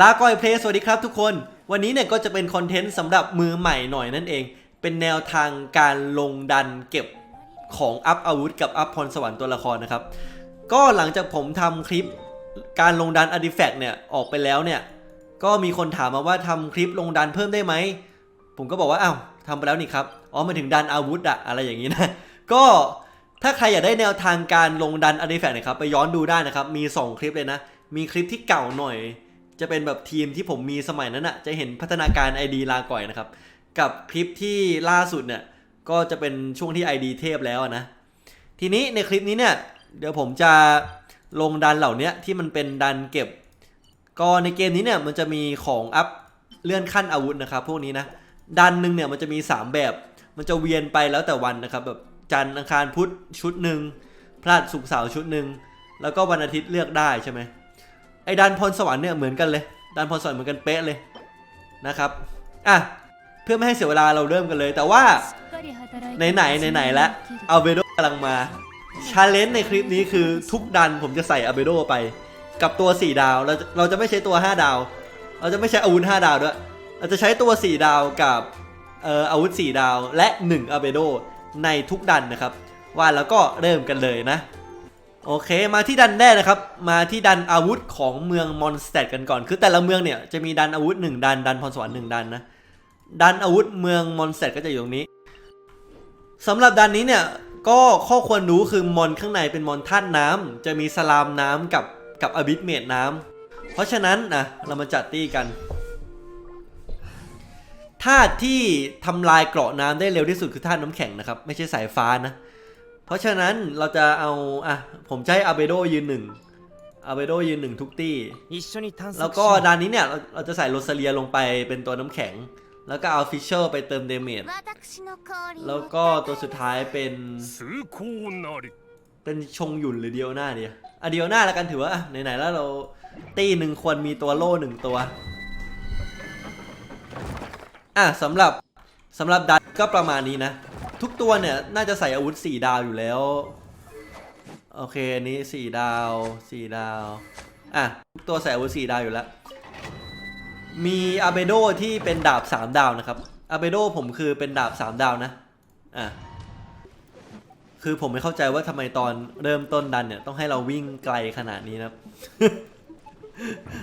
ลาก่อยเพลย์สวัสดีครับทุกคน วันนี้เนี่ยก็จะเป็นคอนเทนต์สำหรับมือใหม่หน่อยนั่นเอง เป็นแนวทางการลงดันเก็บของอัพอาวุธกับอัพพรสวรรค์ตัวละครนะครับ ก็หลังจากผมทำคลิปการลงดันอาร์ติแฟกต์เนี่ยออกไปแล้วเนี่ย ก็มีคนถามมาว่าทำคลิปลงดันเพิ่มได้ไหม ผมก็บอกว่าอ้าวทำไปแล้วนี่ครับ อ๋อมาถึงดันอาวุธอะอะไรอย่างนี้นะ ก็ ถ้าใครอยากได้แนวทางการลงดันอาร์ติแฟกต์นะครับไปย้อนดูได้นะครับ มี 2 คลิปเลยนะ มีคลิปที่เก่าหน่อย จะเป็นแบบทีมที่ผมมีสมัยนั้นอะจะเห็นพัฒนาการ ID ลาก่อยนะครับ กับคลิปที่ล่าสุดเนี่ยก็จะเป็นช่วงที่ ID เทพแล้วนะ ทีนี้ในคลิปนี้เนี่ยเดี๋ยวผมจะลงดันเหล่านี้ที่มันเป็นดันเก็บ ก็ในเกมนี้เนี่ยมันจะมีของอัพเลื่อนขั้นอาวุธนะครับพวกนี้นะดันหนึ่งเนี่ยมันจะมี 3 แบบ มันจะเวียนไปแล้วแต่วันนะครับแบบ จันทร์อังคารพุธชุดหนึ่งพฤหัสศุกเสาร์ชุดหนึ่งแล้วก็วันอาทิตย์เลือกได้ใช่ไหมไอ้ดันพรสวรรค์เนี่ยเหมือนกันเลยดันพรสวรรค์เหมือนกันเป๊ะเลยนะครับอะเพื่อไม่ให้เสียเวลาเราเริ่มกันเลย แต่ว่าไหนไหนไหนไหนๆแล้วอัลเบโดกำลังมาชาเลนจ์ในคลิปนี้คือทุกดันผมจะใส่อัลเบโดไป กับตัว 4 ดาวเราจะเราจะไม่ใช้ตัว 5 ดาว เราจะไม่ใช้อาวุธ5ดาวด้วย เราจะใช้ตัว 4 ดาวกับเอ่ออาวุธ 4 ดาวและ 1อัลเบโด ในทุกดันนะครับ ว่าแล้วก็เริ่มกันเลยนะโอเค มาที่ดันแรกนะครับ มาที่ดันอาวุธของเมืองมอนสเตดกันก่อน คือแต่ละเมืองเนี่ยจะมีดันอาวุธ 1 ดัน ดันพรสวรรค์1ดันนะ ดันอาวุธเมืองมอนสเตดก็จะอยู่ตรงนี้สำหรับดันนี้เนี่ยก็ข้อควรรู้คือมอนข้างในเป็นมอนธาตุน้ำจะมีสลามน้ำกับกับอบิสเมดน้ำเพราะฉะนั้นนะเรามาจัดตี้กัน ธาตุที่ทำลายเกราะน้ำได้เร็วที่สุดคือธาตุน้ำแข็งนะครับ ไม่ใช่สายฟ้านะ เพราะฉะนั้นเราจะเอาอะผมใช้อาเบโดยืนหนึ่งอาเบโดยืนหนึ่งทุกตี้ แล้วก็ดานนี้เนี่ยเราจะใส่โรซาเลียลงไปเป็นตัวน้ำแข็ง แล้วก็เอาฟิชเชอร์ไปเติมเดเมจแล้วก็ตัวสุดท้ายเป็นเป็นชงหยุ่นหรือเดียวหน้าเดียอะเดียวหน้าแล้วกันถือว่าไหนๆแล้วเราตีหนึ่งควรมีตัวโล่หนึ่งตัว อะสำหรับสำหรับดันก็ประมาณนี้นะ ทุกตัวเนี่ยน่าจะใส่อาวุธ 4 ดาวอยู่แล้ว โอเคอันนี้ 4 ดาว 4 ดาว อะ ทุกตัวใส่อาวุธ 4 ดาวอยู่แล้ว มีอาเบโดที่เป็นดาบ 3 ดาวนะครับอาเบโดผมคือเป็นดาบ 3 ดาวนะ อะ คือผมไม่เข้าใจว่าทำไมตอนเริ่มต้นดันเนี่ย ต้องให้เราวิ่งไกลขนาดนี้นะ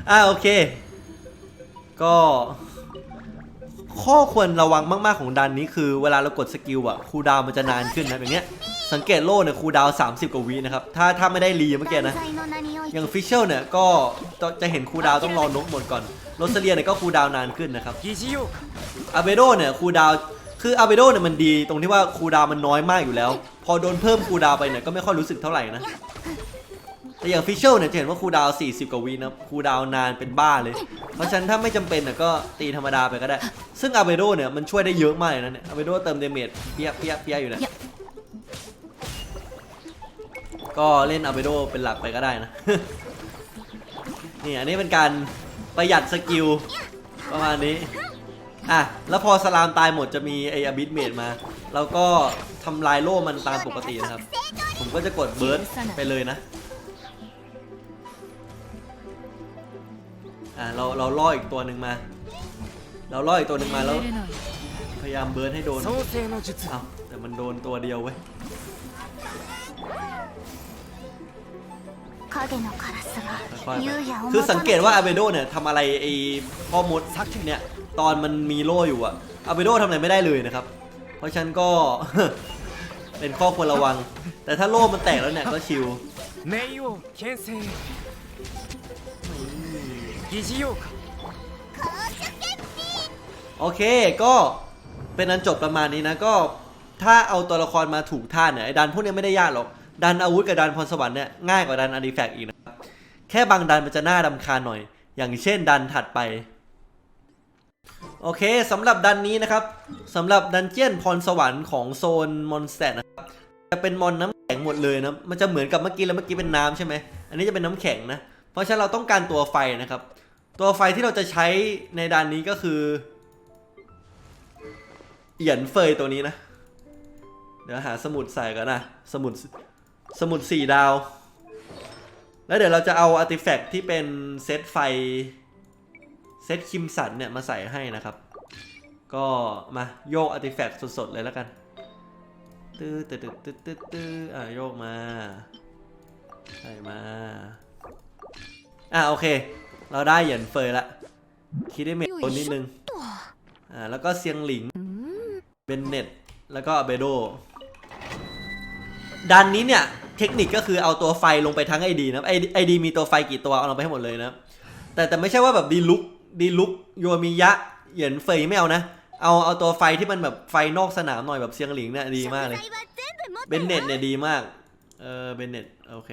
อะโอเค ก็ ข้อควรระวังมากๆของดันนี้คือเวลาเรากดสกิลอะคูดาวมันจะนานขึ้นนะอย่างเงี้ยสังเกตโล่เนี่ยคูดาว 30 กว่าวินะครับ ถ้าถ้าไม่ได้รีเมื่อกี้นะ อย่างฟิชเชลเนี่ยก็จะเห็นคูดาวต้องรอนกหมดก่อนโรสเลียเนี่ยก็คูดาวนานขึ้นนะครับอาเบโดเนี่ยคูดาวคืออาเบโดเนี่ยมันดีตรงที่ว่าคูดาวมันน้อยมากอยู่แล้ว พอโดนเพิ่มคูดาวไปเนี่ยก็ไม่ค่อยรู้สึกเท่าไหร่นะ แต่อย่างฟิชเชลเนี่ยจะเห็นว่าครูดาว 40 กว่าวินะครูดาวนานเป็นบ้าเลย เพราะฉะนั้นถ้าไม่จำเป็นเนี่ยก็ตีธรรมดาไปก็ได้ ซึ่งอาเบโดเนี่ยมันช่วยได้เยอะมากเลยนะเนี่ยอาเบโดเติมเดเมจเปียเปียเปียอยู่นี่ยก็เล่นอาเบโดเป็นหลักไปก็ได้นะ นี่อันนี้เป็นการประหยัดสกิลประมาณนี้อะแล้วพอสลามตายหมดจะมีไออาบิสเมดมา แล้วก็ทำลายโล่มันตามปกตินะครับ ผมก็จะกดเบิร์ดไปเลยนะ อ่าเราเราล่ออีกตัวหนึ่งมา เราล่ออีกตัวหนึ่งมาแล้ว พยายามเบิร์นให้โดนเอาแต่มันโดนตัวเดียวเว้ยคือสังเกตว่าอาเบโดเนี่ยทำอะไรไอ้พ่อมดซักเนี่ยตอนมันมีโล่อยู่อะอาเบโดทำอะไรไม่ได้เลยนะครับ เพราะฉันก็เป็นข้อควรระวัง แต่ถ้าโล่มันแตกแล้วเนี่ยก็ชิล 疑似ようか โอเคก็เป็นอันจบประมาณนี้นะ ก็ถ้าเอาตัวละครมาถูกท่าเนี่ยไอ้ดันพวกเนี้ยไม่ได้ยากหรอก ดันอาวุธกับดันพรสวรรค์เนี่ยง่ายกว่าดันอาร์ติแฟกต์อีกนะครับ แค่บางดันมันจะน่ารำคาญหน่อย อย่างเช่นดันถัดไป โอเคสำหรับดันนี้นะครับสำหรับดันเจียนพรสวรรค์ของโซนมอนสเตดนะครับจะเป็นมอนน้ำแข็งหมดเลยนะมันจะเหมือนกับเมื่อกี้แล้วเมื่อกี้เป็นน้ำใช่ไหมอันนี้จะเป็นน้ำแข็งนะ เพราะฉะนั้นเราต้องการตัวไฟนะครับ ตัวไฟที่เราจะใช้ในดันนี้ก็คือเหยียนเฟยตัวนี้นะ เดี๋ยวหาสมุดใส่กันนะ สมุดสมุดสี่ดาว แล้วเดี๋ยวเราจะเอาอาร์ติแฟกต์ที่เป็นเซตไฟ เซตคิมสันเนี่ยมาใส่ให้นะครับ ก็มาโยกอาร์ติแฟกต์สดๆเลยแล้วกันตื้อตื้อตื้อตื้อตื้อตื้ออะโยกมา ใส่มา อะโอเค เราได้เหยียนเฟยละคิดได้เมทตัวนิดนึงอ่าแล้วก็เซียงหลิงเบนเน็ตแล้วก็อเบโดดันนี้เนี่ยเทคนิคก็คือเอาตัวไฟลงไปทั้งไอดีนะไอไอดีมีตัวไฟกี่ตัวเอาลงไปให้หมดเลยนะแต่แต่ไม่ใช่ว่าแบบดีลุกดีลุกโยมิยะเหยียนเฟยไม่เอานะเอาเอาตัวไฟที่มันแบบไฟนอกสนามหน่อยแบบเซียงหลิงเนี่ยดีมากเลยเบนเน็ตเนี่ยดีมากเออเบนเน็ตโอเค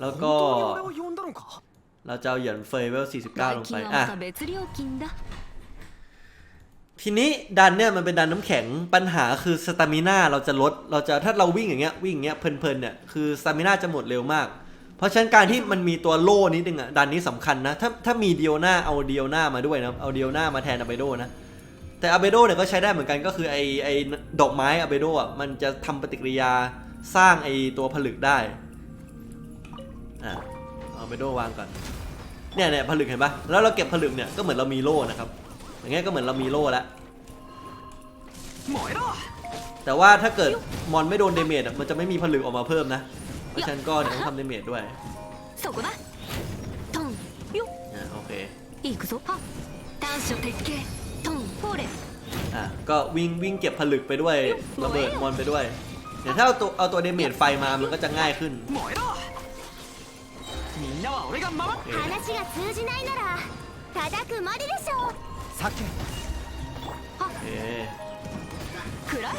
แล้วก็ เราจะเหยียนเฟยเวล49 ลงไป อะ ทีนี้ดันเนี่ยมันเป็นดันน้ำแข็งปัญหาคือสตามิน่าเราจะลด เราจะถ้าเราวิ่งอย่างเงี้ยวิ่งอย่างเงี้ยเพลินๆเนี่ยคือสตามิน่าจะหมดเร็วมาก เพราะฉะนั้นการที่มันมีตัวโล่นิดนึงอะดันนี้สำคัญนะ ถ้าถ้ามีเดียวหน้าเอาเดียวหน้ามาด้วยนะเอาเดียวหน้ามาแทนอะเบโดนะแต่อะเบโดเนี่ยก็ใช้ได้เหมือนกันก็คือไอไอดอกไม้อะเบโดอะมันจะทำปฏิกิริยาสร้างไอตัวผลึกได้อ่า ไปโดวางก่อนเนี่ยเนี่ยผลึกเห็นปะแล้วเราเก็บผลึกเนี่ยก็เหมือนเรามีโล่นะครับ อย่างเงี้ยก็เหมือนเรามีโล่แล้วแต่ว่าถ้าเกิดมอนไม่โดนเดเมจมันจะไม่มีผลึกออกมาเพิ่มนะ เพราะฉะนั้นก็เนี่ยต้องทำเดเมจด้วยโอเคอะก็วิ่งวิ่งเก็บผลึกไปด้วยระเบิดมอนไปด้วยเดี๋ยวถ้าเอาตัวเอาตัวเดเมจไฟมามันก็จะง่ายขึ้น みんなは俺が守っ โอเค 話が通じないなら叩くまででしょうさけ โอเค 食らえ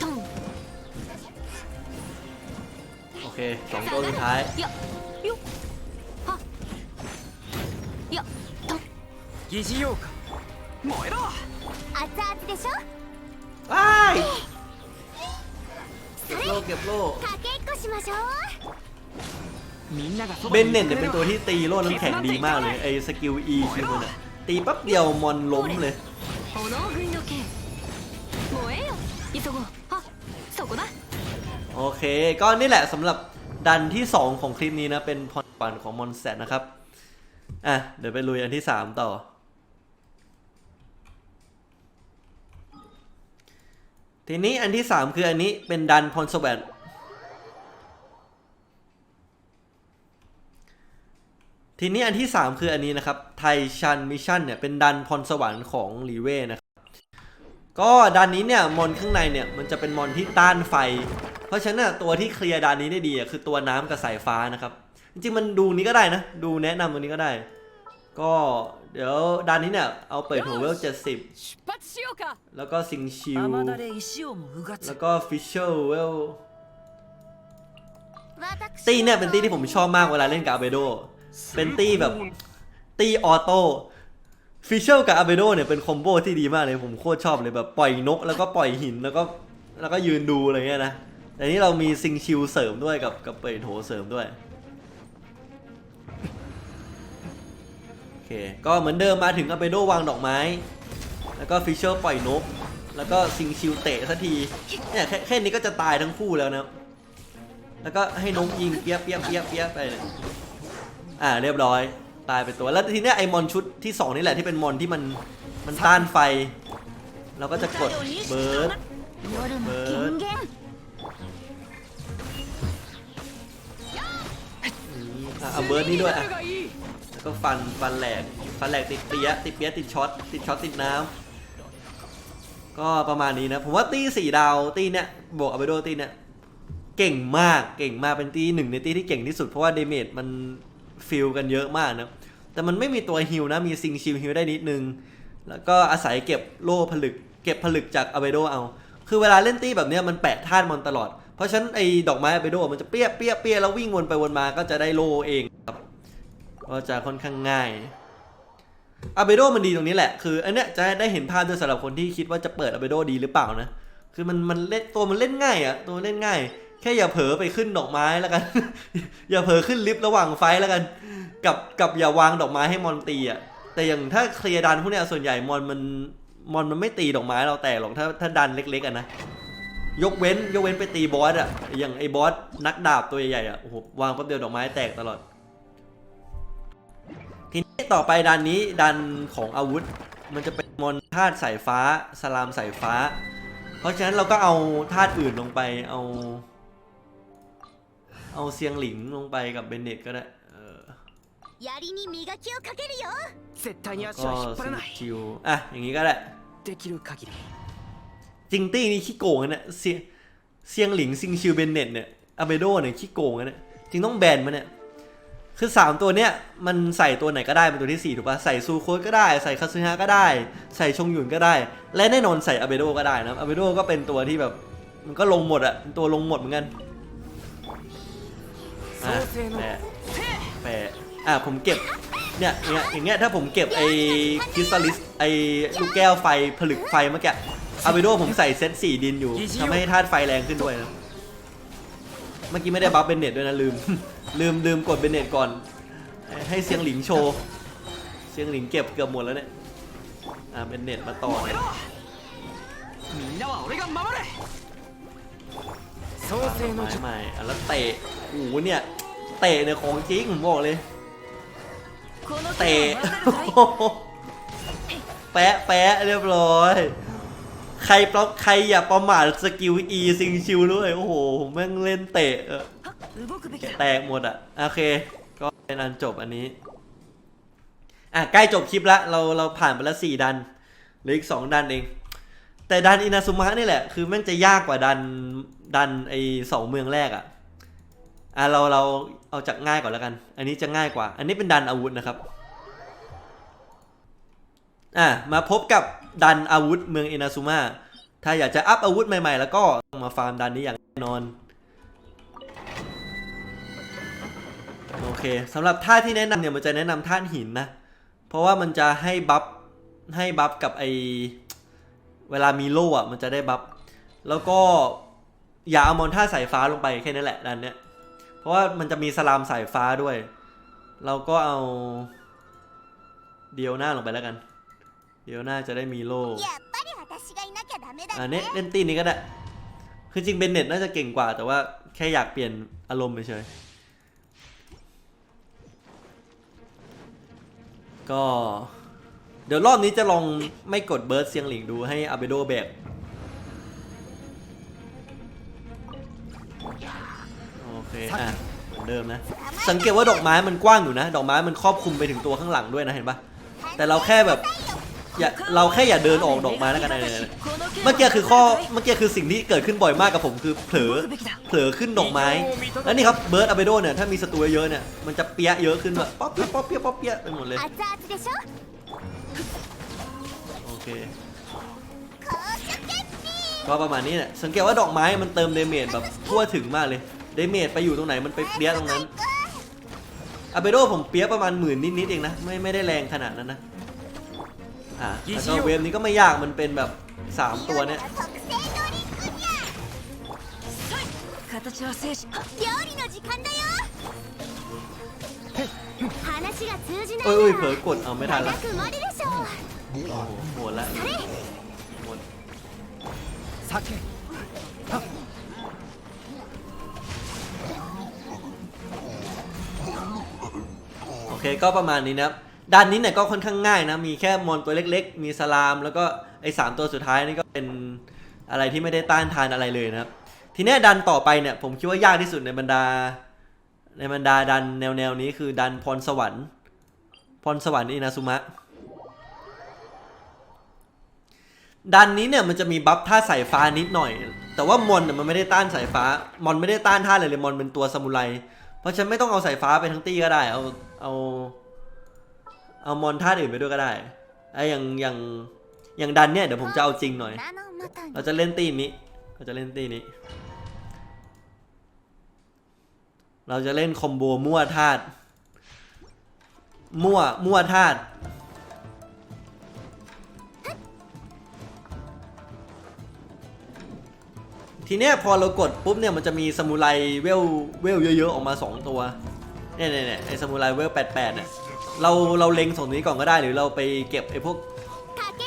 トン โอเคสองตัวสุดท้าย やよっはっやトン疑似用か燃えろ熱々でしょ ว้ายเก็บโล่เก็บโล่ かけっこしましょうみんながそ เบนเน็ตเนี่ยเป็นตัวที่ตีโล่น้ำแข็งดีมากเลยไอ้สกิลีคิวมันอะตีปั๊บเดียวมอนล้มเลยโอเค ก็นี่แหละสำหรับดันที่ 2 ของคลิปนี้นะ เป็นพรปั่นของมอนแซดนะครับ อะ เดี๋ยวไปลุยอันที่ 3 ต่อ ทีนี้อันที่ 3 คืออันนี้เป็นดันพรสวรรค์ ทีนี้อันที่ 3 คืออันนี้นะครับไทชันมิชชั่นเนี่ยเป็นดันพรสวรรค์ของลีเว่นะครับก็ดันนี้เนี่ยมอนข้างในเนี่ยมันจะเป็นมอนที่ต้านไฟ เพราะฉะนั้นตัวที่เคลียร์ดันนี้ได้ดีคือตัวน้ำกับสายฟ้านะครับ จริงๆมันดูนี้ก็ได้นะ ดูแนะนำตัวนี้ก็ได้ ก็เดี๋ยวดันนี้เนี่ยเอาเปิดหัวเวลเจ็ดสิบแล้วก็ซิงชิวแล้วก็ฟิชเชอร์เวลตีเนี่ยเป็นตีที่ผมชอบมากเวลาเล่นกับอาเบโด เป็นตีแบบ ตีออโต้ฟิชเชลกับอาเบโดเนี่ยเป็นคอมโบที่ดีมากเลยผมโคตรชอบเลยแบบปล่อยนกแล้วก็ปล่อยหินแล้วก็แล้วก็ยืนดูอะไรเงี้ยนะแต่นี่เรามีซิงชิลเสริมด้วยกับกับเปิดโถเสริมด้วยโอเคก็เหมือนเดิมมาถึงอาเบโดวางดอกไม้ แล้วก็ฟิชเชลปล่อยนก แล้วก็ซิงชิลเตะสักทีเนี่ยแค่แค่นี้ก็จะตายทั้งคู่แล้วนะแล้วก็ให้นกยิงเปียะเปียะเปียะเปียะไปเนี่ย อ่าเรียบร้อย ตายไปตัวแล้วทีเนี้ยไอมอนชุดที่สองนี่แหละที่เป็นมอนที่มันมันต้านไฟ เราก็จะกดเบิร์ดเบิร์ดเอาเบิร์ดนี้ด้วยอะแล้วก็ฟันฟันแหลกฟันแหลกติดเปียติดเปียติดช็อตติดช็อตติดน้ำก็ประมาณนี้นะผมว่าตีสี่ดาวตีเนี้ยบวกอาไปโดตีเนี้ยเก่งมากเก่งมากเป็นตีหนึ่งในตีที่เก่งที่สุดเพราะว่าเดเมจมัน ฟิลกันเยอะมากนะแต่มันไม่มีตัวฮิลนะมีซิงชิลฮิลได้นิดนึง แล้วก็อาศัยเก็บโล่ผลึก เก็บผลึกจากอาเบโดเอา คือเวลาเล่นตีแบบนี้มันแปะธาตุมอนตลอด เพราะฉะนั้นไอ้ดอกไม้อาเบโดมันจะเปี้ยเปี้ยเปี้ยแล้ววิ่งวนไปวนมาก็จะได้โล่เองครับก็จะค่อนข้างง่ายอาเบโดมันดีตรงนี้แหละ คืออันเนี้ยจะได้เห็นภาพด้วยสำหรับคนที่คิดว่าจะเปิดอาเบโดดีหรือเปล่านะ คือมันมันเล่นตัวมันเล่นง่ายอะตัวมันเล่นง่าย แค่อย่าเผลอไปขึ้นดอกไม้แล้วกัน อย่าเผลอขึ้นลิฟต์ระหว่างไฟแล้วกัน กับกับอย่าวางดอกไม้ให้มอนตีอะแต่อย่างถ้าเคลียร์ดันพวกเนี้ยส่วนใหญ่มอนมันมอนมันไม่ตีดอกไม้เราแตกหรอกถ้าถ้าดันเล็กๆอะนะ ยกเว้นยกเว้นไปตีบอสอะอย่างไอ้บอสนักดาบตัวใหญ่ๆอะโอ้โหวางแป๊บเดียวดอกไม้แตกตลอด ทีนี้ต่อไปดันนี้ดันของอาวุธ มันจะเป็นมอนธาตุสายฟ้า สลามสายฟ้า เพราะฉะนั้นเราก็เอาธาตุอื่นลงไปเอา เอาเซียงหลิงลงไปกับเบนเน็ตก็ได้เออ 槍に磨きをかけるよ絶対に足 ก็ は引っ張らない ชิวอ่ะอย่างนี้ก็ได้ できる限り จริงตี้นี่ขี้โกงนะเนี่ยเซียเซียงหลิงซิงชิวเบนเน็ตเนี่ยอาเบโดเนี่ยขี้โกงนะเนี่ยจริงต้องแบนมันเนี่ยคือ 3 ตัวเนี้ยมันใส่ตัวไหนก็ได้เป็นตัวที่ 4 ถูกปะใส่ซูโคสก็ได้ใส่คาซึฮะก็ได้ ใส่ชงหยุนก็ได้ และแน่นอนใส่อาเบโดก็ได้นะอาเบโดก็เป็นตัวที่แบบมันก็ลงหมดอะเป็นตัวลงหมดเหมือนกัน อ่แปะแปะอะผมเก็บเนี่ยเนี่ยอย่างเงี้ยถ้าผมเก็บไอ้คริสตัลลิสไอ้ลูกแก้วไฟผลึกไฟเมื่อกี้อาเบโดผมใส่เซตสี่ดินอยู่ทำให้ธาตุไฟแรงขึ้นด้วยนะเมื่อกี้ไม่ได้บัฟเบนเน็ตด้วยนะลืม ลืมลืมกดเบนเน็ตก่อน ให้เสียงหลิงโชว์เสียงหลิงเก็บเกือบหมดแล้วเนี่ยอ่าเบนเน็ตมาต่อ โซเซโนจิาหแล้วเตะโอ้โหเนี่ย เตะเนี่ยของจริงผมบอกเลย เตะ แปะแปะเรียบร้อย ใครปลอกใครอย่าประมาทสกิลอีซิงชิวด้วย โอ้โหแม่งเล่นเตะแตกหมดอะ โอเค ก็เป็นอันจบอันนี้ อะ ใกล้จบคลิปละ เราเราผ่านไปแล้วสี่ดันเหลืออีกสองดันเอง แต่ดันอินาซุมะนี่แหละ คือแม่งจะยากกว่าดันดันไอสองเมืองแรกอะอะเราเราเอาจากง่ายก่อนแล้วกัน อันนี้จะง่ายกว่า อันนี้เป็นดันอาวุธนะครับ อะมาพบกับดันอาวุธเมืองอินาซุมะถ้าอยากจะอัพอาวุธใหม่ๆ แล้วก็มาฟาร์มดันนี้อย่างแน่นอน โอเคสำหรับท่าที่แนะนำเนี่ยมันจะแนะนำท่าหินนะ เพราะว่ามันจะให้บัฟให้บัฟกับไอ เวลามีโล่อะมันจะได้บัฟแล้วก็อย่าเอามอนท่าสายฟ้าลงไปแค่นั้นแหละด้านเนี้ยเพราะว่ามันจะมีสลามสายฟ้าด้วย เราก็เอาเดียวหน้าลงไปแล้วกัน เดียวหน้าจะได้มีโล่อันนี้เล่นตีนี้ก็ได้คือจริงเบนเน็ตน่าจะเก่งกว่า แต่ว่าแค่อยากเปลี่ยนอารมณ์เฉยก็ เดี๋ยวรอบนี้จะลองไม่กดเบิร์ดเซียงหลิงดูให้อาเบโดแบกโอเคอะเหมือนเดิมนะ สังเกตว่าดอกไม้มันกว้างอยู่นะ ดอกไม้มันครอบคุมไปถึงตัวข้างหลังด้วยนะเห็นปะแต่เราแค่แบบอย่าเราแค่อย่าเดินออกดอกไม้แล้วกันเลยเมื่อกี้คือข้อเมื่อกี้คือสิ่งที่เกิดขึ้นบ่อยมากกับผมคือเผลอเผลอขึ้นดอกไม้ แล้วนี่ครับเบิร์ดอะเบโดเนี่ยถ้ามีศัตรูเยอะเนี่ยมันจะเปียเยอะขึ้นแบบป๊อปเปียป๊อปเปียป๊อปเปียไปหมดเลย โอเค ก็ประมาณนี้แหละ สังเกตว่าดอกไม้มันเติมเดเมจแบบทั่วถึงมากเลย เดเมจไปอยู่ตรงไหนมันไปเปี้ยตรงนั้น อาเบโดผมเปี้ยประมาณหมื่นนิดๆเองนะ ไม่ไม่ได้แรงขนาดนั้นนะ อ่าแล้วก็เวฟนี้ก็ไม่ยาก มันเป็นแบบ 3 ตัวเนี่ย เอ้ยเผลอกดเอาไม่ทันแล้วโอ้โหหมดละหมดโอเคก็ประมาณนี้นะครัด้านนี้เนี่ยก็ค่อนข้างง่ายนะ มีแค่มอนตัวเล็ก ๆ มีสลาม แล้วก็ไอ้สามตัวสุดท้ายนี่ก็เป็นอะไรที่ไม่ได้ต้านทานอะไรเลยนะครับ ทีนี้ดันต่อไปเนี่ยผมคิดว่ายากที่สุดในบรรดา ในบรรดาดันแนวแนวนี้คือดันพรสวรรค์พรสวรรค์อินาซุมะ ดันนี้เนี่ยมันจะมีบัฟท่าสายฟ้านิดหน่อย แต่ว่ามอนเนี่ยมันไม่ได้ต้านสายฟ้ามอนไม่ได้ต้านท่าเลยเลยมอนเป็นตัวสมุไร เพราะฉันไม่ต้องเอาสายฟ้าไปทั้งตี้ก็ได้ เอาเอาเอามอนท่าอื่นไปด้วยก็ได้ไออย่างอย่างอย่างดันเนี่ยเดี๋ยวผมจะเอาจริงหน่อย เราจะเล่นตีนี้ เราจะเล่นตีนี้ เราจะเล่นคอมโบมั่วธาตุมั่วมั่วธาตุทีเนี้ยพอเรากดปุ๊บเนี่ยมันจะมีสมุไรเวลเวลเยอะๆออกมา 2 ตัวเนี่ยเนี่ยเนี่ยไอ้สมุไรเวล88เนี่ยเราเราเล็งส่งนี้ก่อนก็ได้หรือเราไปเก็บไอ้พวก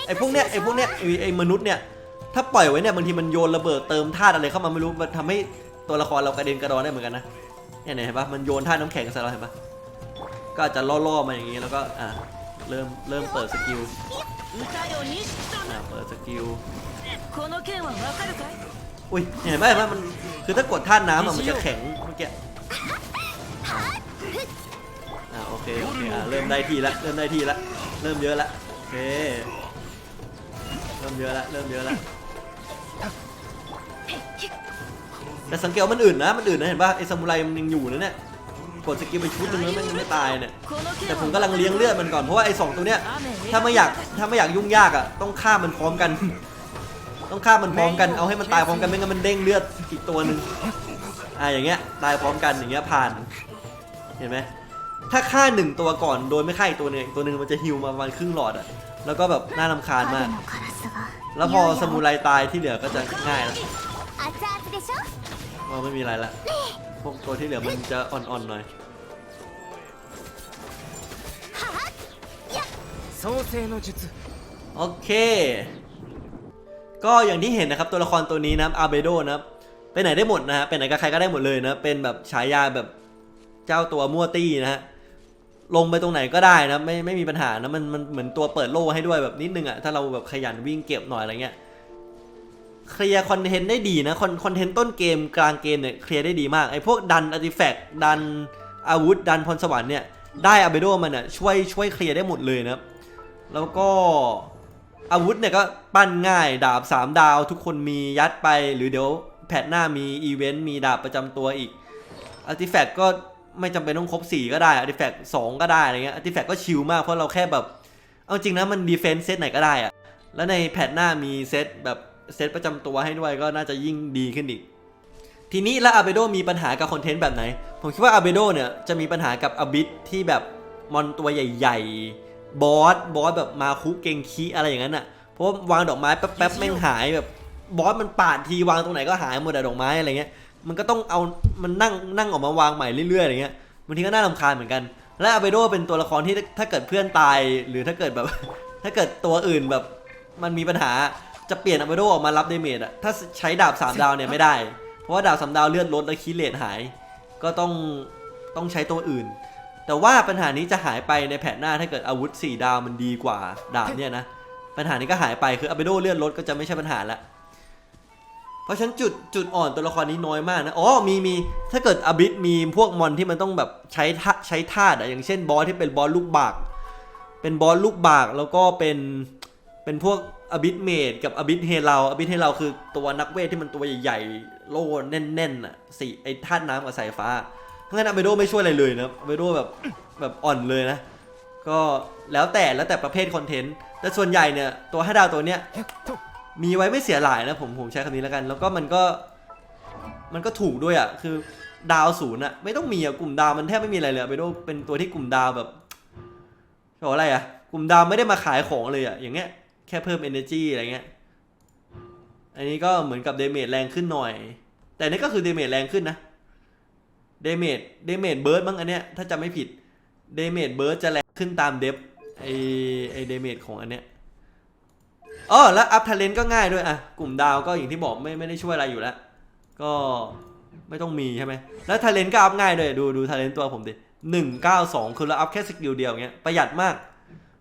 ไอ้พวกเนี้ยไอ้พวกเนี้ยไอ้ไอ้มนุษย์เนี่ยถ้าปล่อยไว้เนี่ยบางทีมันโยนระเบิดเติมธาตุอะไรเข้ามาไม่รู้มันทำให้ตัวละครเรากระเด็นกระดอนได้เหมือนกันนะ เนี่ยเห็นปะมันโยนท่าน้ำแข็งใส่เราเห็นปะก็จะล่อๆมาอย่างนี้แล้วก็อ่าเริ่มเริ่มเปิดสกิลอะเปิดสกิลอุ้ยเห็นไหมว่ามันคือถ้ากดท่าน้ำอะมันจะแข็งเมื่อกี้อ่าโอเคโอเคอ่าเริ่มได้ทีละเริ่มได้ทีละเริ่มเยอะละโอเคเริ่มเยอะละเริ่มเยอะละ แต่สังเกตมันอื่นนะ มันอื่นนะเห็นป่ะไอ้ซามูไรมันยังอยู่นะเนี่ยกดสกิลไปชุดนึงแล้วมันไม่ตายเนี่ยแต่ผมกำลังเลี้ยงเลือดมันก่อนเพราะว่าไอ้สองตัวเนี้ยถ้าไม่อยากถ้าไม่อยากยุ่งยากอะต้องฆ่ามันพร้อมกัน ต้องฆ่ามันพร้อมกันเอาให้มันตายพร้อมกันไม่งั้นมันเด้งเลือดอีกตัวหนึ่งอ่าอย่างเงี้ยตายพร้อมกันอย่างเงี้ยผ่านเห็นไหมถ้าฆ่าหนึ่งตัวก่อนโดยไม่ฆ่าอีกตัวหนึ่งตัวหนึ่งมันจะฮิวมาประมาณครึ่งหลอดอะแล้วก็แบบน่าลำคาญมาก แล้วพอสมุไรตายที่เหลือก็จะง่ายแล้ว ว่าไม่มีอะไรละ พวกตัวที่เหลือมันจะอ่อนๆหน่อยโอเค ก็อย่างที่เห็นนะครับตัวละครตัวนี้นะครับอาเบโดนะครับไปไหนได้หมดนะฮะไปไหนกับใครก็ได้หมดเลยนะเป็นแบบฉายาแบบเจ้าตัวมั่วตี้นะฮะลงไปตรงไหนก็ได้นะไม่ไม่มีปัญหานะมันมันเหมือนตัวเปิดโล่ให้ด้วยแบบนิดนึงอะถ้าเราแบบขยันวิ่งเก็บหน่อยอะไรเงี้ย เคลียร์คอนเทนต์ได้ดีนะคอนคอนเทนต์ต้นเกมกลางเกมเนี่ยเคลียร์ได้ดีมากไอ้พวกดันอาร์ติแฟกต์ดันอาวุธดันพรสวรรค์เนี่ยได้อาเบโดมันอะช่วยช่วยเคลียร์ได้หมดเลยนะแล้วก็อาวุธเนี่ยก็ปั้นง่ายดาบ 3 ดาว ทุกคนมียัดไปหรือเดี๋ยวแพทหน้ามีอีเวนต์มีดาบประจำตัวอีกอาร์ติแฟกต์ก็ไม่จำเป็นต้องครบ 4 ก็ได้อาร์ติแฟกต์2ก็ได้อะไรเงี้ยอาร์ติแฟกต์ก็ชิลมากเพราะเราแค่แบบ เอาจริงนะมันดีเฟนซ์เซตไหนก็ได้อะแล้วในแพทหน้ามีเซตแบบ เซตประจำตัวให้ด้วยก็น่าจะยิ่งดีขึ้นอีก ทีนี้แล้วอาเบโดมีปัญหากับคอนเทนต์แบบไหน ผมคิดว่าอาเบโดเนี่ยจะมีปัญหากับอบิทที่แบบมอนตัวใหญ่ ๆ บอสบอสแบบมาคุกเกงคีอะไรอย่างนั้นอะเพราะว่าวางดอกไม้แป๊บๆแม่งหายแบบบอสมันปาดทีวางตรงไหนก็หายหมดอะดอกไม้อะไรเงี้ยมันก็ต้องเอามันนั่งนั่งออกมาวางใหม่เรื่อยๆอะไรเงี้ยบางทีก็น่ารำคาญเหมือนกัน และอาเบโดเป็นตัวละครที่ถ้าเกิดเพื่อนตายหรือถ้าเกิดแบบ ถ้าเกิดตัวอื่นแบบมันมีปัญหา จะเปลี่ยนอาเบโดออกมารับเดเมจอะถ้าใช้ดาบสามดาวเนี่ยไม่ได้ เพราะว่าดาบสามดาวเลือดลดและคีเลตหาย ก็ต้องต้องใช้ตัวอื่น แต่ว่าปัญหานี้จะหายไปในแผนหน้าถ้าเกิดอาวุธ 4 ดาวมันดีกว่าดาบเนี่ยนะ ปัญหานี้ก็หายไปคืออเบโดเลื่อนรถก็จะไม่ใช่ปัญหาละเพราะฉะนันจุดจุดอ่อนตัวละครนี้น้อยมากนะ อ๋อ มีมี ถ้าเกิดอาบิทมีพวกมอนที่มันต้องแบบใช้ท่าใช้ธาอะอย่างเช่นบอสที่เป็นบอสลูกบาก เป็นบอสลูกบากแล้วก็เป็น เป็นพวกอบิทเมดกับอบิทเฮเลาอบิทเฮเลาคือตัวนักเวทที่มันตัวใหญ่ๆ โล่แน่นๆอะสีไอ้ธาตุน้ำกับสายฟ้าเพราะงั้นอาเบโดไม่ช่วยอะไรเลยนะอเบโดแบบแบบอ่อนเลยนะ ก็แล้วแต่แล้วแต่ประเภทคอนเทนต์ แต่ส่วนใหญ่เนี่ยตัวห้าดาวตัวเนี้ยมีไว้ไม่เสียหลายนะผมผมใช้คำนี้แล้วกัน แล้วก็มันก็มันก็ถูกด้วยอะคือดาวศูนย์อะไม่ต้องมีอะกลุ่มดาวมันแทบไม่มีอะไรเลยอเบโดเป็นตัวที่กลุ่มดาวแบบบอกว่าอะไรอะกลุ่มดาวไม่ได้มาขายของเลยอะอย่างเงี้ย แค่เพิ่ม energy อะไรเงี้ย อันนี้ก็เหมือนกับเดเมจแรงขึ้นหน่อย แต่นี่ก็คือเดเมจแรงขึ้นนะ เดเมจ เดเมจเบิร์ดมั้งอันเนี้ย ถ้าจำไม่ผิด เดเมจเบิร์ดจะแรงขึ้นตามเดฟไอไอเดเมจของอันเนี้ยอ๋อแล้วอัพท l เลนก็ง่ายด้วยอะ กลุ่มดาวก็อย่างที่บอกไม่ไม่ได้ช่วยอะไรอยู่แล้ว ก็ไม่ต้องมีใช่ไหม แล้วท l เลนก็อัพง่ายด้วย ดูดูท l เลนตัวผมดิหนึ่งเก้าสองคือเราอัพแค่สกิลเดียวเงี้ย ประหยัดมาก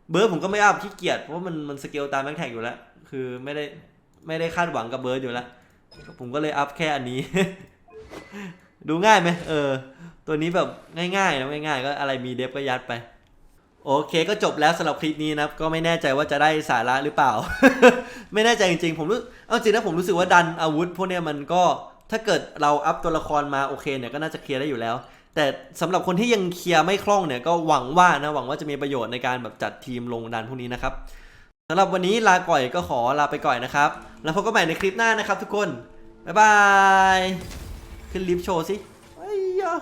เบิร์ดผมก็ไม่อัพขี้เกียจเพราะว่ามันมันสเกลตามแม็กแท็กอยู่แล้ว คือไม่ได้ไม่ได้คาดหวังกับเบิร์ดอยู่แล้ว ผมก็เลยอัพแค่อันนี้ ดูง่ายไหมเออ ตัวนี้แบบง่ายๆนะง่ายๆ ก็อะไรมีเดฟก็ยัดไป โอเคก็จบแล้วสำหรับคลิปนี้นะครับ ก็ไม่แน่ใจว่าจะได้สาระหรือเปล่า ไม่แน่ใจจริงๆ ผมรู้เอาจริงนะผมรู้สึกว่าดันอาวุธ พวกเนี้ยมันก็ถ้าเกิดเราอัพตัวละครมาโอเคเนี่ยก็น่าจะเคลียร์ได้อยู่แล้ว แต่สำหรับคนที่ยังเคลียร์ไม่คล่องเนี่ยก็หวังว่านะหวังว่าจะมีประโยชน์ในการแบบจัดทีมลงดันพวกนี้นะครับสำหรับวันนี้ลาก่อยก็ขอลาไปก่อยนะครับ แล้วพบกันใหม่ในคลิปหน้านะครับทุกคน บ๊ายบาย ขึ้นลิฟต์โชว์สิไอ้ยะ